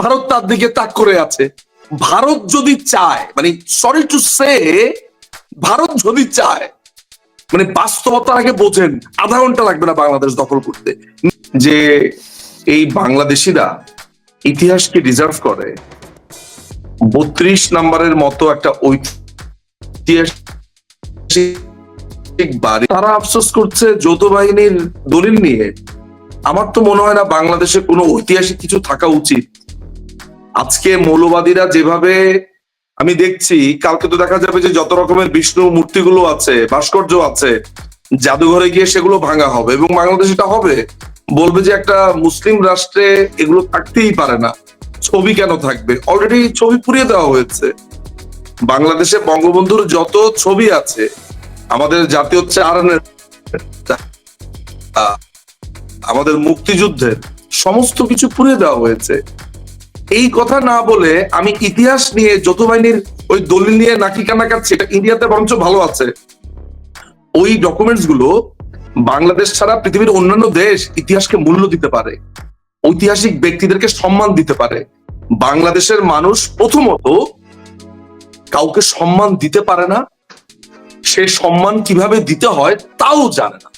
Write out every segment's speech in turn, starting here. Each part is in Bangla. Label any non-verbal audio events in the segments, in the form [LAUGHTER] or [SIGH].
ভারত তার দিকে তাক করে আছে। ভারত যদি চায় মানে সরি টু সে ভারত যদি চায় মানে বাস্তবতা আগে বোঝেন, আধা ঘণ্টা লাগবে না বাংলাদেশ দখল করতে। যে এই বাংলাদেশিরা ইতিহাসকে রিজার্ভ করে, বত্রিশ নাম্বারের মতো একটা ঐতিহাসিক বাড়ি। তারা আফসোস করছে যৌথ বাহিনীর দলিল নিয়ে। আমার তো মনে হয় না বাংলাদেশে কোনো ঐতিহাসিক কিছু থাকা উচিত। আজকে মৌলবাদীরা যেভাবে আমি দেখছি, কালকে তো দেখা যাবে যে যত রকমের বিষ্ণু মূর্তিগুলো আছে, ভাস্কর্য আছে, জাদুঘরে গিয়ে সেগুলো ভাঙা হবে এবং বাংলাদেশ এটা হবে। বলবে যে একটা মুসলিম রাষ্ট্রে এগুলো থাকতেই পারে না। ছবি কেন থাকবে? অলরেডি ছবি পুড়িয়ে দেওয়া হয়েছে। বাংলাদেশে বঙ্গবন্ধুর যত ছবি আছে, আমাদের জাতীয় চারণের আমাদের মুক্তিযুদ্ধের, সমস্ত কিছু পুড়িয়ে দেওয়া হয়েছে। এই কথা না বলে আমি ইতিহাস নিয়ে যৌথ বাহিনীর ওই দলিল নিয়ে নাকি কানা কাটছি এটা ইন্ডিয়াতে বরঞ্চ ভালো আছে। ওই ডকুমেন্টসগুলো বাংলাদেশ ছাড়া পৃথিবীর অন্যান্য দেশ ইতিহাসকে মূল্য দিতে পারে, ঐতিহাসিক ব্যক্তিদেরকে সম্মান দিতে পারে। বাংলাদেশের মানুষ প্রথমত কাউকে সম্মান দিতে পারে না, সে সম্মান কীভাবে দিতে হয় তাও জানে না।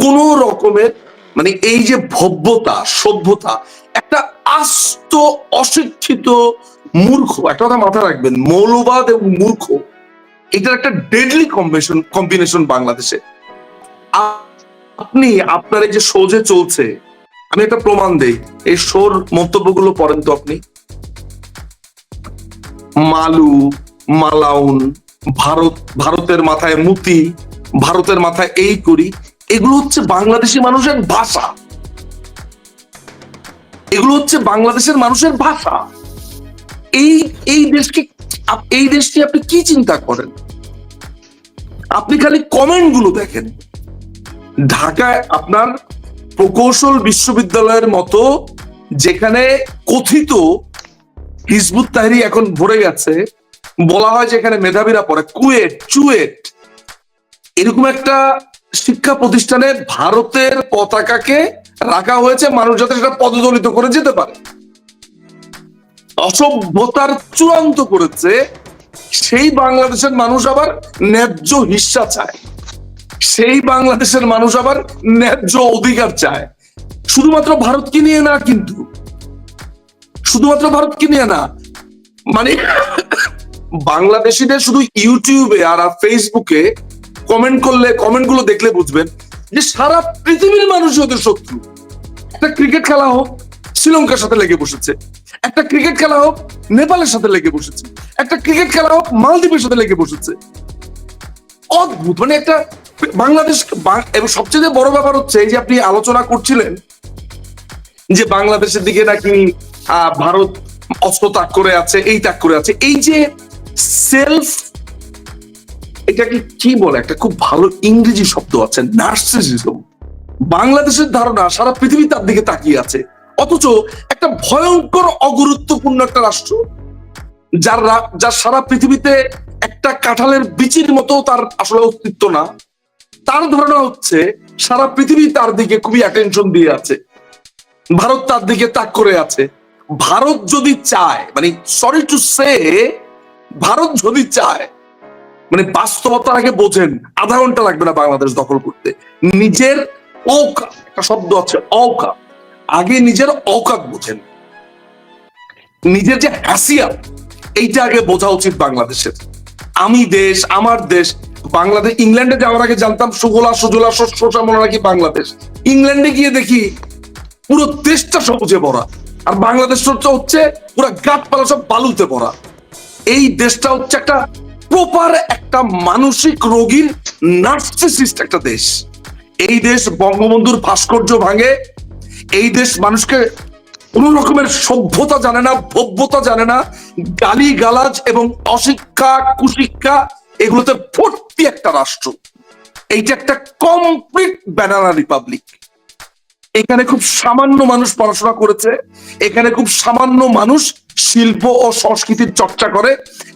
কোন রকমের মানে এই যে ভব্যতা, সভ্যতা আস্ত অশিক্ষিত মূর্খ। একটা কথা মাথায় রাখবেন, মৌলবাদ এবং মূর্খ, এটার একটা ডেডলি কম্বিনেশন কম্বিনেশন বাংলাদেশে। আপনি, আপনার এই যে সোজে চলছে, আমি একটা প্রমাণ দেই, এই শোর মন্তব্যগুলো পড়েন তো আপনি। মালু, মালাউন, ভারত, ভারতের মাথায় মুতি, ভারতের মাথায় এই করি, এগুলো হচ্ছে বাংলাদেশি মানুষের ভাষা। এগুলো হচ্ছে বাংলাদেশের মানুষের ভাষা। এই এই দেশকে এই দেশকে আপনি কি চিন্তা করেন? আপনি খালি কমেন্টগুলো দেখেন। ঢাকায় আপনার প্রকৌশল বিশ্ববিদ্যালয়ের মতো যেখানে কথিত হিজবুত তাহরি এখন ভরে গেছে, বলা হয় যে এখানে মেধাবীরা পড়ে, কুয়েট, চুয়েট। এরকম একটা শিক্ষা প্রতিষ্ঠানে ভারতের পতাকাকে রাখা হয়েছে, মানুষ যাতে সেটা পদদলিত করে যেতে পারে। অসভ্যতার চূড়ান্ত করেছে, সেই বাংলাদেশের মানুষ আবার ন্যায্য হিস্সা চায়। সেই বাংলাদেশের মানুষ আবার ন্যায্য অধিকার চায়। শুধুমাত্র ভারতকে নিয়ে না কিন্তু, শুধুমাত্র ভারতকে নিয়ে না মানে বাংলাদেশিদের শুধু ইউটিউবে আর ফেসবুকে কমেন্ট করলে কমেন্টগুলো দেখলে বুঝবেন। যে সারা পৃথিবীর মানুষ ওদের শত্রু। একটা ক্রিকেট খেলা হোক, শ্রীলঙ্কার সাথে লেগে বসেছে। একটা ক্রিকেট খেলা হোক, নেপালের সাথে লেগে বসেছে। একটা ক্রিকেট খেলা হোক, মালদ্বীপের সাথে লেগে বসেছে। অদ্ভুত মানে একটা বাংলাদেশ এবং সবচেয়ে বড় ব্যাপার হচ্ছে যে আপনি আলোচনা করছিলেন যে বাংলাদেশের দিকে নাকি ভারত অস্ত্র ত্যাগ করে আছে, এই ত্যাগ করে আছে, এই যে সেলফ এটাকে কি বলে? একটা খুব ভালো ইংরেজি শব্দ আছে নার্সিসিজম বাংলাদেশের ধারণা সারা পৃথিবী তার দিকে তাকিয়ে আছে। অথচ একটা ভয়ঙ্কর, অগুরুত্বপূর্ণ একটা রাষ্ট্র, যার যার সারা পৃথিবীতে একটা কাঁঠালের বিচির মতো তার আসলে অস্তিত্ব না। তার ধারণা হচ্ছে সারা পৃথিবী তার দিকে খুবই অ্যাটেনশন দিয়ে আছে। ভারত তার দিকে তাক করে আছে। ভারত যদি চায় মানে সরি টু সে ভারত যদি চায় মানে বাস্তবতা আগে বোঝেন। আধা ঘণ্টা লাগবে না বাংলাদেশ দখল করতে। নিজের অকাত একটা শব্দ আছে অকাত আগে নিজের অকাত বোঝেন। নিজের যে হ্যাসিয়াত এইটা আগে বোঝা উচিত বাংলাদেশের। আমি দেশ, আমার দেশ, বাংলাদেশ, ইংল্যান্ডে যাওয়ার আগে জানতাম সুগোলা, সুজলা শস্য মনে নাকি বাংলাদেশ। ইংল্যান্ডে গিয়ে দেখি পুরো দেশটা সবুজে ভরা। আর বাংলাদেশ হচ্ছে হচ্ছে পুরো গাছপালা সব বালুতে ভরা। এই দেশটা হচ্ছে একটা প্রপার একটা মানসিক রোগীর নার্সিসিস্ট একটা দেশ। এই দেশ বঙ্গবন্ধুর ভাস্কর্য ভাঙে, এই দেশ মানুষকে কোন রকমের সভ্যতা জানে না, ভব্যতা জানে না গালি গালাজ এবং অশিক্ষা, কুশিক্ষা এগুলোতে ভর্তি একটা রাষ্ট্র। এইটা একটা কমপ্লিট ব্যানানা রিপাবলিক এখানে খুব সামান্য মানুষ পড়াশোনা করেছে, এখানে খুব সামান্য মানুষ শিল্প ও সংস্কৃতির চর্চা করে,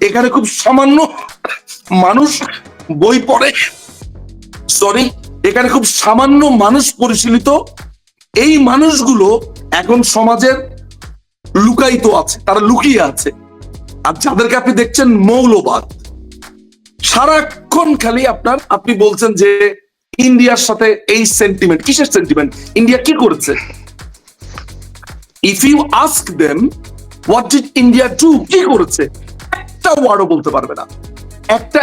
এখানে খুব সামান্য মানুষ বই পড়ে। সরি এখানে খুব সামান্য মানুষ পরিশীলিত। এই মানুষগুলো এখন সমাজের লুকায়িত আছে, তারা লুকিয়ে আছে। আর যাদেরকে আপনি দেখছেন মৌলবাদ। সারাক্ষণ খালি আপনার, আপনি বলছেন যে ইন্ডিয়ার সাথে এই সেন্টিমেন্ট কিসের সেন্টিমেন্ট ইন্ডিয়া কি করেছে? If you ask them what did India do কি করেছে? একটা ওয়ার্ডও বলতে পারবে না। একটা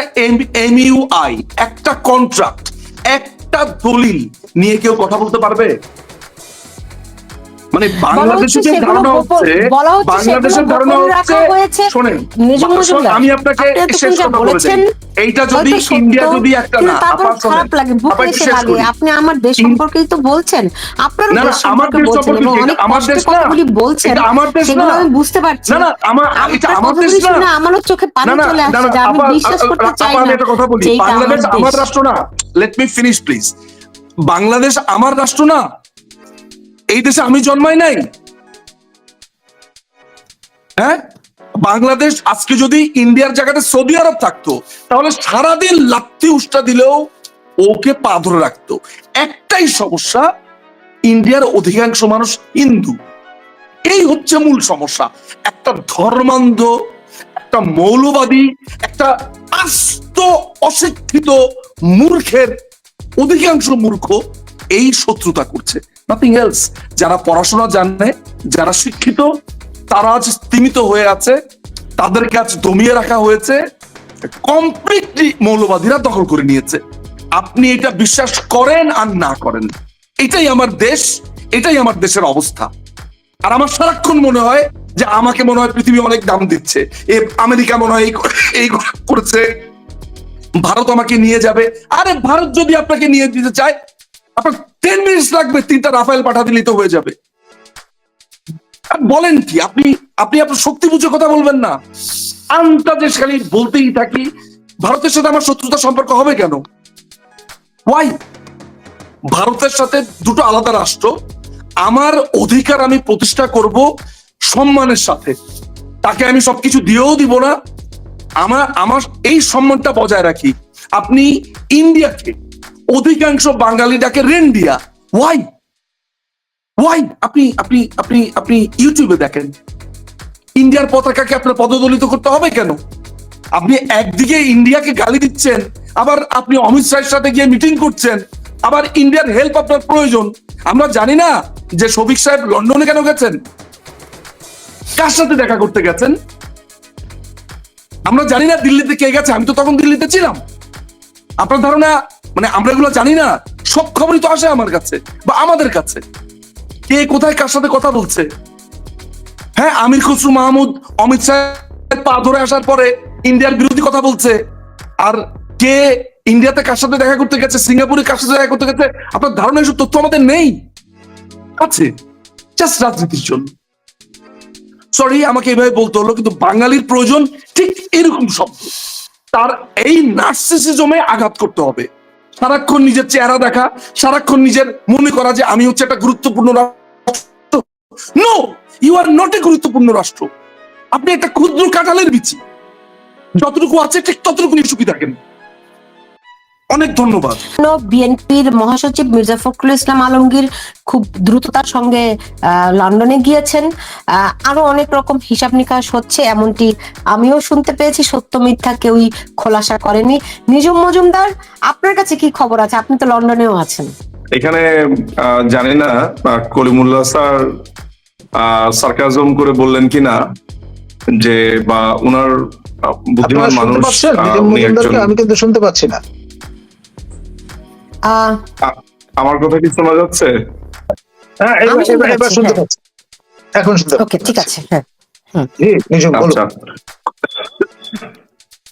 এমইউআই একটা কন্ট্রাক্ট একটা দলিল নিয়ে কেউ কথা বলতে পারবে? মানে বাংলাদেশের ধারণা হচ্ছে বলা হচ্ছে বাংলাদেশের ধারণা হচ্ছে শোনেন আমি আপনাকে আপনি শেষ কথা বলেছেন। বলেছেন, এইটা যদি ইন্ডিয়া যদি একটা না খারাপ লাগে। বুকে এসে লাগে আপনি আমার দেশ সম্পর্কেই তো বলছেন। আপনার দেশ আমার সম্পর্কে দেশ বলছেন সম্পর্কে অনেক আমার দেশ না। বলছেন। আমার দেশ না। আমি বুঝতে পারছি। না, না, আমার- এটা আমার দেশ না। আমারও চোখে পানি চলে আসছে। যে আমি বিশ্বাস করতে চাই না একটা কথা বলি। বাংলাদেশ আমার রাষ্ট্র না। Let me finish please Bangladesh আমার রাষ্ট্র না। এই দেশে আমি জন্মাই নাই। হ্যাঁ? বাংলাদেশ আজকে যদি ইন্ডিয়ার জায়গাতে সৌদি আরব থাকতো, তাহলে সারাদিন লাত্তি উষ্টা দিলেও ওকে পা ধরে রাখতো। একটাই সমস্যা, ইন্ডিয়ার অধিকাংশ মানুষ হিন্দু। এই হচ্ছে মূল সমস্যা। একটা ধর্মান্ধ, একটা মৌলবাদী, একটা আস্ত অশিক্ষিত মূর্খের অধিকাংশ মূর্খ এই শত্রুতা করছে। নাথিং এলস যারা পড়াশোনা জানে, যারা শিক্ষিত, তারা আজ স্তীমিত হয়ে আছে। তাদেরকে আজ দমিয়ে রাখা হয়েছে। কমপ্লিটলি মৌলবাদীরা দখল করে নিয়েছে। আপনি এটা বিশ্বাস করেন আর না করেন। এটাই আমার দেশ, এটাই আমার দেশের অবস্থা। আর আমার সারাক্ষণ মনে হয় যে আমাকে মনে হয় পৃথিবী অনেক দাম দিচ্ছে। এ আমেরিকা মনে হয় এই করে- এই করেছে। ভারত আমাকে নিয়ে যাবে। আরে ভারত যদি আপনাকে নিয়ে দিতে চায়, আপনার টেন মিনিটস লাগবে, তিনটা রাফায়েল পাঠা দিলেই তো হয়ে যাবে। বলেন কি, আপনি আপনি আপনার শক্তি বুঝে কথা বলবেন না। আন্তাদেশ খালি বলতেই থাকি, ভারতের সাথে আমার শত্রুতা সম্পর্ক হবে কেন? ওয়াই ভারতের সাথে দুটো আলাদা রাষ্ট্র, আমার অধিকার আমি প্রতিষ্ঠা করব সম্মানের সাথে। তাকে আমি সবকিছু দিয়েও দিব না। আমার আমার এই সম্মানটা বজায় রাখি। আপনি ইন্ডিয়াকে অধিকাংশ বাঙালি ডাকে রেন্ডিয়া ওয়াই ওয়াই আপনি আপনি আপনি আপনি ইউটিউবে দেখেন। ইন্ডিয়ার পতাকাকে আপনার পদদলিত করতে হবে কেন? আপনি একদিকে ইন্ডিয়াকে গালি দিচ্ছেন, আবার আপনি অমিত শাহের সাথে গিয়ে মিটিং করছেন, আবার ইন্ডিয়ার হেল্প আপনার প্রয়োজন। আমরা জানি না যে শফিক সাহেব লন্ডনে কেন গেছেন। কার সাথে দেখা করতে গেছেন? আমরা জানি না দিল্লিতে কে গেছে, আমি তো তখন দিল্লিতে ছিলাম। আপনার ধারণা মানে আমরা এগুলো জানি না। সব খবরই তো আসে আমার কাছে বা আমাদের কাছে। কে কোথায় কার সাথে কথা বলছে? হ্যাঁ আমির খসরু মাহমুদ, অমিত শাহের পা ধরে আসার পরে ইন্ডিয়ার বিরোধী কথা বলছে। আর কে ইন্ডিয়াতে কার সাথে দেখা করতে গেছে, সিঙ্গাপুরে কার সাথে দেখা করতে গেছে, আপনার ধারণা এসব তথ্য আমাদের নেই। আছে জাস্ট রাজনীতির জন্য। সরি আমাকে এইভাবে বলতে হলো, কিন্তু বাঙালির প্রয়োজন ঠিক এরকম শব্দ। তার এই নার্সিসিজমে আঘাত করতে হবে। সারাক্ষণ নিজের চেহারা দেখা, সারাক্ষণ নিজের মনে করা যে আমি হচ্ছে একটা গুরুত্বপূর্ণ রাষ্ট্র। No you are not a গুরুত্বপূর্ণ রাষ্ট্র। আপনি একটা ক্ষুদ্র কাঁঠালের বিচি। যতটুকু আছে ঠিক ততটুকু নিয়ে সুখী থাকেন। অনেক ধন্যবাদ। বিএনপির মহাসচিব মির্জা ফখরুল ইসলাম আলমগীর খুব দ্রুততার সঙ্গে আহ, লন্ডনে গিয়েছেন। আহ, আরও অনেক রকম হিসাব নিকাশ হচ্ছে এমনটি আমিও শুনতে পেয়েছি সত্য মিথ্যা কেউই খোলাসা করেনি। নিজম মজুমদার আপনার কাছে কি খবর আছে? আপনি তো লন্ডনেও আছেন। এখানে আহ, জানি না আহ, কলিমুল্লাহ স্যার সার্কাজম করে বললেন কিনা যে বা উনার বুদ্ধিমান মানুষ আমি কিন্তু শুনতে পাচ্ছি না। আমার কথা কি শোনা যাচ্ছে? হ্যাঁ এবার শুনতে পাচ্ছি, হ্যাঁ। পাচ্ছি। এখন শুনতে ওকে ঠিক আছে হ্যাঁ। আচ্ছা।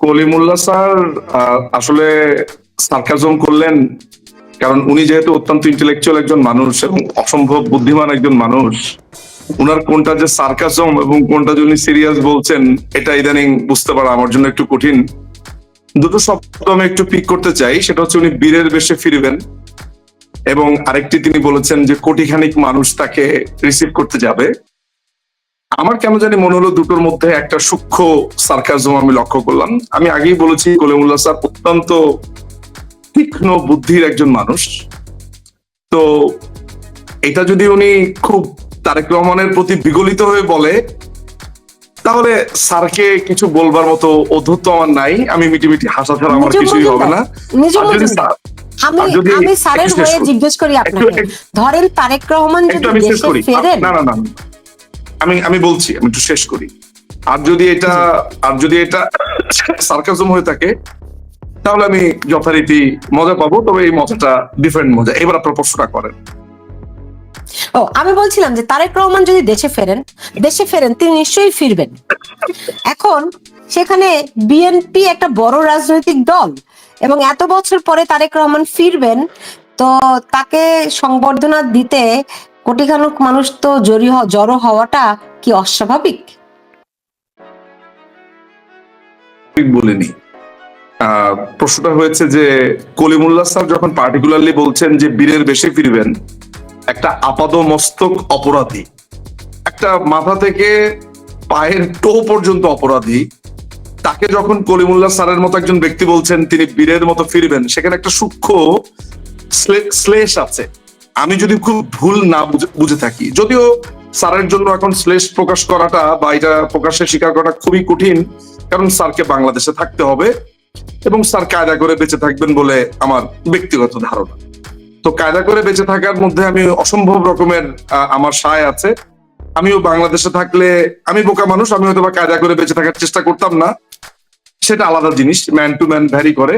কলিমুল্লাহ স্যার আসলে সার্কাজম করলেন কারণ উনি যেহেতু অত্যন্ত ইন্টেলেকচুয়াল একজন মানুষ এবং অসম্ভব বুদ্ধিমান একজন মানুষ উনার কোনটা যে সার্কাজম এবং কোনটা যে উনি সিরিয়াস বলছেন এটা ইদানিং বুঝতে পারা আমার জন্য একটু কঠিন। দুটো শব্দ আমি একটু পিক করতে চাই, সেটা হচ্ছে উনি বীরের বেশে ফিরবেন এবং আরেকটি তিনি বলেছেন যে কোটিখানিক মানুষ তাকে রিসিভ করতে যাবে। আমার কেন জানি মনে হলো দুটোর মধ্যে একটা সূক্ষ্ম সার্কাজম আমি লক্ষ্য করলাম। আমি আগেই বলেছি, কলিমুল্লাহ স্যার অত্যন্ত তীক্ষ্ণ বুদ্ধির একজন মানুষ। তো এটা যদি উনি খুব তারেক রহমানের প্রতি বিগলিত হয়ে বলে তাহলে স্যারকে কিছু বলবার মতো অধ্যত্ত আমার নাই। আমি মিটিমিটি হাসা ছাড়া আমার কিছুই হবে না। আমি আমি স্যারের হয়ে জিজ্ঞেস করি আপনাকে। ধরেন তারেক রহমান যদি দেশে ফেরেন না না না আমি আমি বলছি আমি একটু শেষ করি। আর যদি এটা আর যদি এটা সার্কাজম হয়ে থাকে তাহলে আমি যথারীতি মজা পাবো তবে এই মজাটা ডিফারেন্ট মজা। এবার আপনার প্রশ্নটা করেন। ও, আমি বলছিলাম যে তারেক রহমান যদি দেশে ফেরেন দেশে ফেরেন, তিনি নিশ্চয়ই ফিরবেন। এখন সেখানে বিএনপি একটা বড় রাজনৈতিক দল এবং এত বছর পরে তারেক রহমান ফিরবেন, তো তাকে সংবর্ধনা দিতে কোটিখানুক মানুষ তো জড়ি জড়ো হওয়াটা কি অস্বাভাবিক? বলিনি। প্রশ্নটা হয়েছে যে কলিমুল্লাহ স্যার যখন পার্টিকুলারলি বলছেন যে বীরের বেশি ফিরবেন একটা আপাদ মস্তক অপরাধী। একটা মাথা থেকে পায়ের টো পর্যন্ত অপরাধী। তাকে যখন কলিমুল্লাহ স্যারের মতো একজন ব্যক্তি বলছেন, তিনি বীরের মতো ফিরবেন, সেখানে একটা সূক্ষ্ম আছে। আমি যদি খুব ভুল না বুঝে- থাকি, যদিও স্যারের জন্য এখন শ্লেষ প্রকাশ করাটা বা এটা প্রকাশ্যে স্বীকার করাটা খুবই কঠিন, কারণ স্যারকে বাংলাদেশে থাকতে হবে এবং স্যার কায়দা করে বেঁচে থাকবেন বলে আমার ব্যক্তিগত ধারণা। তো কায়দা করে বেঁচে থাকার মধ্যে আমি অসম্ভব রকমের আমার সায় আছে। আমিও বাংলাদেশে থাকলে, আমি বোকা মানুষ, আমি হয়তো বা কায়দা করে বেঁচে থাকার চেষ্টা করতাম না। সেটা আলাদা জিনিস ম্যান টু ম্যান ভ্যারি করে।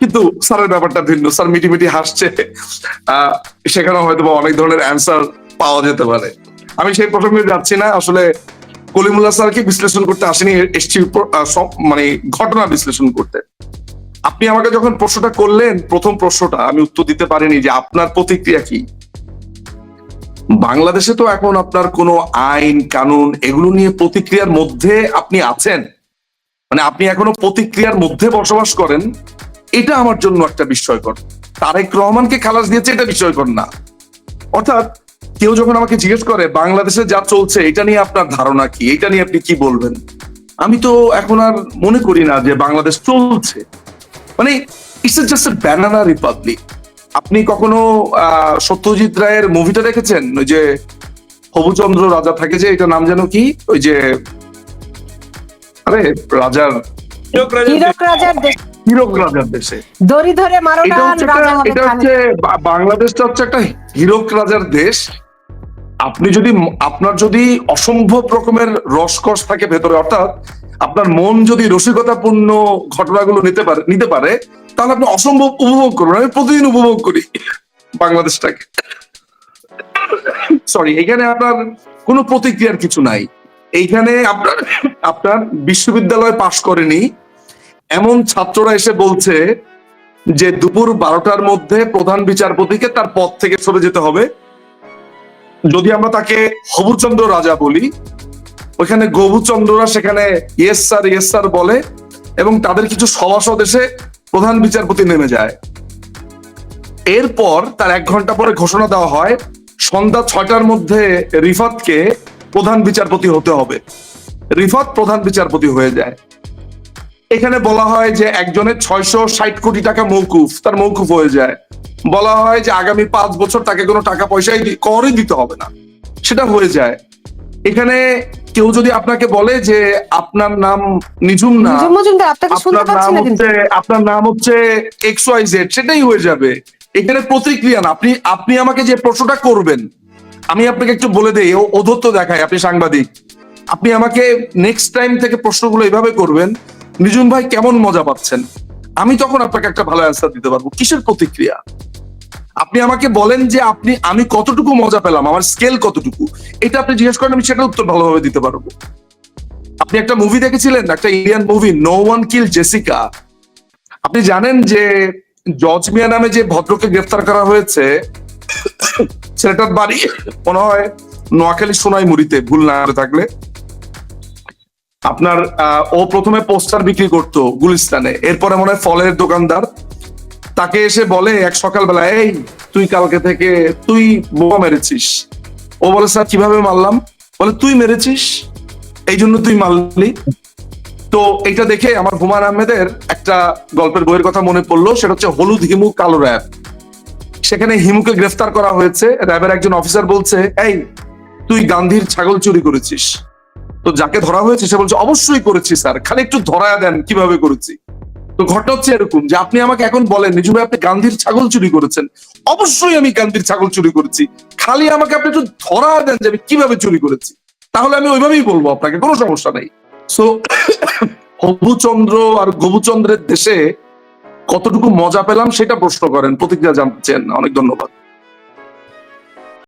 কিন্তু স্যারের ব্যাপারটা ভিন্ন, স্যার মিটি মিটি হাসছে সেখানে হয়তো বা অনেক ধরনের অ্যান্সার পাওয়া যেতে পারে। আমি সেই প্রসঙ্গে যাচ্ছি না, আসলে কলিমুল্লাহ স্যারকে বিশ্লেষণ করতে আসেনি এসছি মানে ঘটনা বিশ্লেষণ করতে। আপনি আমাকে যখন প্রশ্নটা করলেন, প্রথম প্রশ্নটা, আমি উত্তর দিতে পারিনি যে আপনার প্রতিক্রিয়া কি। বাংলাদেশে তো এখন আপনার কোনো আইন, কানুন, এগুলো নিয়ে প্রতিক্রিয়ার মধ্যে আপনি আছেন। মানে আপনি এখনও প্রতিক্রিয়ার মধ্যে বসবাস করেন, এটা আমার জন্য একটা বিস্ময়কর। তারেক রহমানকে খালাস দিয়েছে, এটা বিস্ময়কর না। অর্থাৎ কেউ যখন আমাকে জিজ্ঞেস করে, বাংলাদেশে যা চলছে, এটা নিয়ে আপনার ধারণা কি? এটা নিয়ে আপনি কি বলবেন? আমি তো এখন আর মনে করি না যে বাংলাদেশ চলছে। মানে ইটস জাস্ট ব্যানানা রিপাবলিক আপনি কখনো আহ, সত্যজিৎ রায়ের মুভিটা দেখেছেন? ওই যে হবুচন্দ্র রাজা থাকে যে এটা নাম যেন কি? ওই যে আরে রাজার হীরক রাজার দেশ। দড়ি ধরে মারো এটা হচ্ছে বাংলাদেশটা হচ্ছে একটা হীরক রাজার দেশ। আপনি যদি আপনার যদি অসম্ভব রকমের রসকস থাকে ভেতরে অর্থাৎ আপনার মন যদি রসিকতাপূর্ণ ঘটনাগুলো নিতে পারে নিতে পারে, তাহলে আপনি অসম্ভব উপভোগ করবেন। আমি প্রতিদিন উপভোগ করি বাংলাদেশটাকে। সরি এখানে আপনার কোনো প্রতিক্রিয়ার কিছু নাই। এইখানে আপনার আপনার বিশ্ববিদ্যালয় পাশ করেনি। এমন ছাত্ররা এসে বলছে যে দুপুর বারোটার মধ্যে প্রধান বিচারপতিকে তার পদ থেকে সরে যেতে হবে। যদি আমরা তাকে হবুচন্দ্র রাজা বলি ওইখানে গবুচন্দ্ররা সেখানে ইয়েস স্যার ইয়েস স্যার বলে এবং তাদের কিছু সভাসদ এসে প্রধান বিচারপতি নেমে যায়। এরপর তার এক ঘণ্টা পরে ঘোষণা দেওয়া হয়, সন্ধ্যা ছয়টার মধ্যে রিফাতকে প্রধান বিচারপতি হতে হবে। রিফাত প্রধান বিচারপতি হয়ে যায়। এখানে বলা হয় যে একজনের ছয়শো ষাট কোটি টাকা মৌকুফ, তার মৌকুফ হয়ে যায়। বলা হয় যে আগামী পাঁচ বছর তাকে কোনো টাকা পয়সাই করই দিতে হবে না। সেটা হয়ে যায়। এখানে কেউ যদি আপনাকে বলে যে আপনার নাম নিঝুম না আপনার নাম হচ্ছে আপনার নাম হচ্ছে এক্স ওয়াই জেড সেটাই হয়ে যাবে। এখানে প্রতিক্রিয়া না আপনি আপনি আমাকে যে প্রশ্নটা করবেন আমি আপনাকে একটু বলে দেই ও অধত্ত দেখায় আপনি সাংবাদিক। আপনি আমাকে নেক্সট টাইম থেকে প্রশ্নগুলো এভাবে করবেন নিজুম ভাই কেমন মজা পাচ্ছেন? আমি তখন আপনাকে একটা ভালো অ্যান্সার দিতে পারব। কিসের প্রতিক্রিয়া? আপনি আমাকে বলেন যে আপনি, আমি কতটুকু মজা পেলাম, আমার স্কেল কতটুকু? এটা আপনি জিজ্ঞেস করেন, আমি সেটা উত্তর ভালোভাবে দিতে পারব। আপনি একটা মুভি দেখেছিলেন, একটা Indian movie no one kill Jessica আপনি জানেন যে জজ মিয়া নামে যে ভদ্রকে গ্রেফতার করা হয়েছে ছেলেটার বাড়ি মনে হয় নোয়াখালী সোনাই মুড়িতে ভুল না থাকলে। আপনার ও প্রথমে পোস্টার বিক্রি করতো গুলিস্তানে, এরপরে মনে হয় ফলের দোকানদার। তাকে এসে বলে এক সকালবেলা, এই, তুই কালকে থেকে তুই বোমা মেরেছিস। ও বলে, স্যার, কীভাবে মারলাম? বলে, তুই মেরেছিস, এই জন্য তুই মারলি। তো এটা দেখে আমার হুমায়ুন আহমেদের একটা গল্পের বইয়ের কথা মনে পড়ল, সেটা হচ্ছে হলুদ হিমু কালো র্যাব। সেখানে হিমুকে গ্রেফতার করা হয়েছে। র্যাবের একজন অফিসার বলছে, এই, তুই গান্ধীর ছাগল চুরি করেছিস। তো যাকে ধরা হয়েছে, সে বলছে, অবশ্যই করেছি, স্যার। খালি একটু ধরা দেন, কীভাবে করেছি? তো ঘটনা হচ্ছে এরকম যে আপনি আমাকে এখন বলেন নিজু ভাই, আপনি গান্ধীর ছাগল চুরি করেছেন। অবশ্যই আমি গান্ধীর ছাগল চুরি করেছি। খালি আমাকে আপনি একটু ধরা দেন যে আমি কীভাবে চুরি করেছি। তাহলে আমি ওইভাবেই বলব আপনাকে, কোনো সমস্যা নাই। সো [COUGHS] হবুচন্দ্র আর গবুচন্দ্রের দেশে কতটুকু মজা পেলাম সেটা প্রশ্ন করেন। প্রতিক্রিয়া জানতে চান অনেক ধন্যবাদ।